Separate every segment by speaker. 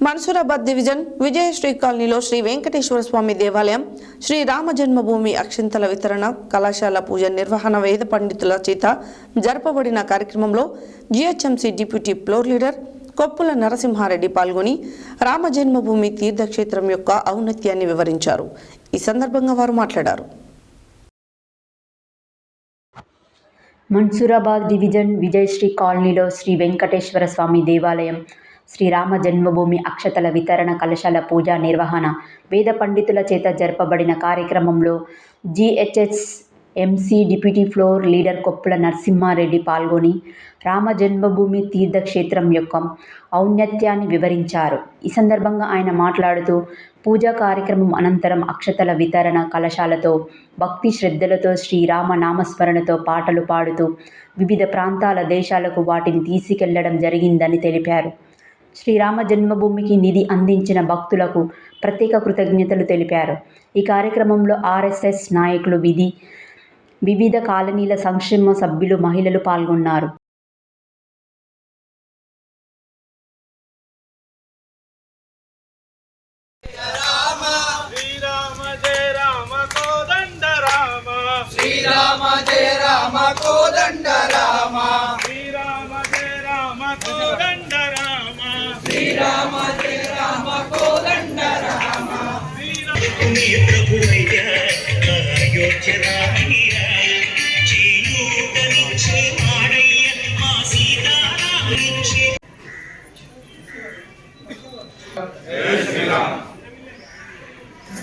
Speaker 1: Mansoorabad division Vijayasri కాలనీలో శ్రీ వెంకటేశ్వర స్వామి దేవాలయం శ్రీ రామ జన్మభూమి అక్షింతల వితరణ కళాశాల పూజ నిర్వహణ వేద పండితుల చేత జరపబడిన కార్యక్రమంలో GHMC deputy floor leader Koppula Narasimha Reddy పాల్గొని రామ జన్మభూమి తీర్థక్షేత్రం యొక్క ఔన్నత్యాన్ని వివరించారు. ఈ సందర్భంగా వారు మాట్లాడారు.
Speaker 2: మన్సూరాబాద్ డివిజన్ విజయశ్రీ కాలనీలో శ్రీ వెంకటేశ్వర స్వామి దేవాలయం శ్రీరామ జన్మభూమి అక్షతల వితరణ కలశాల పూజ నిర్వహణ. వేద పండితుల చేత జరపబడిన కార్యక్రమంలో GHMC deputy floor leader Koppula Narasimha Reddy పాల్గొని రామ జన్మభూమి తీర్థక్షేత్రం యొక్క ఔన్నత్యాన్ని వివరించారు. ఈ సందర్భంగా ఆయన మాట్లాడుతూ పూజా కార్యక్రమం అనంతరం అక్షతల వితరణ కలశాలతో భక్తి శ్రద్ధలతో శ్రీరామ నామస్మరణతో పాటలు పాడుతూ వివిధ ప్రాంతాల దేశాలకు వాటిని తీసుకెళ్ళడం జరిగిందని తెలిపారు. శ్రీరామ జన్మభూమికి నిధి అందించిన భక్తులకు ప్రత్యేక కృతజ్ఞతలు తెలిపారు. ఈ కార్యక్రమంలో ఆర్ఎస్ఎస్ నాయకులు విధి వివిధ కాలనీల సంక్షేమ సభ్యులు మహిళలు పాల్గొన్నారు.
Speaker 3: శ్రీరామ జయ రామ కోదండ రామ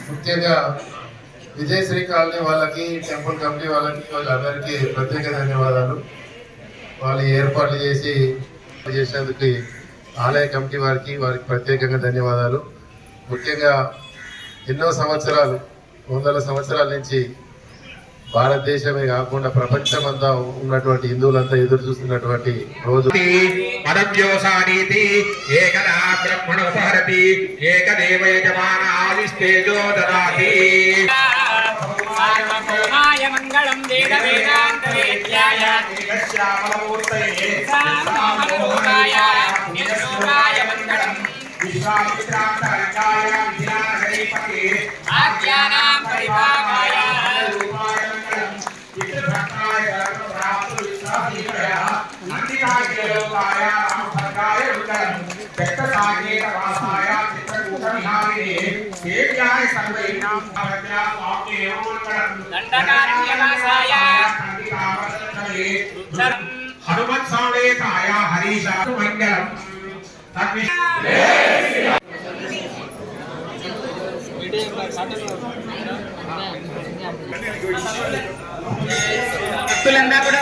Speaker 4: ముఖ్యంగా విజయశ్రీ కాలనీ వాళ్ళకి టెంపుల్ కమిటీ వాళ్ళకి వాళ్ళందరికీ ప్రత్యేక ధన్యవాదాలు. వాళ్ళు ఏర్పాట్లు చేసి చేసేందుకు ఆలయ కమిటీ వారికి వారికి ప్రత్యేకంగా ధన్యవాదాలు. ముఖ్యంగా ఎన్నో సంవత్సరాలు వందల సంవత్సరాల నుంచి భారతదేశమే కాకుండా ప్రపంచమంతా ఉన్నటువంటి హిందువులంతా ఎదురు చూస్తున్నటువంటి రోజు.
Speaker 5: పరవ్యోసానీతి ఏకదా బ్రహ్మణోపహరతి ఏకదేవ యజమాన ఆదిస్తేజో దదాతి
Speaker 6: సార్వభౌమాయ మంగళం వేద వేదాంత వేద్యాయ
Speaker 5: ఏకశ్యామలమూర్తయే राजे वासाया चित्रकूटविहारिणे देव्याय
Speaker 6: सर्वैनां
Speaker 5: भवत्या
Speaker 6: स्वामिनेवोन्मणं
Speaker 5: दण्डकारण्यवासाय खण्डितावसन्दये हनुमत्साणेताय हरीशानुमङ्गलम् तद्विषये
Speaker 6: భక్తులందరూ కూడా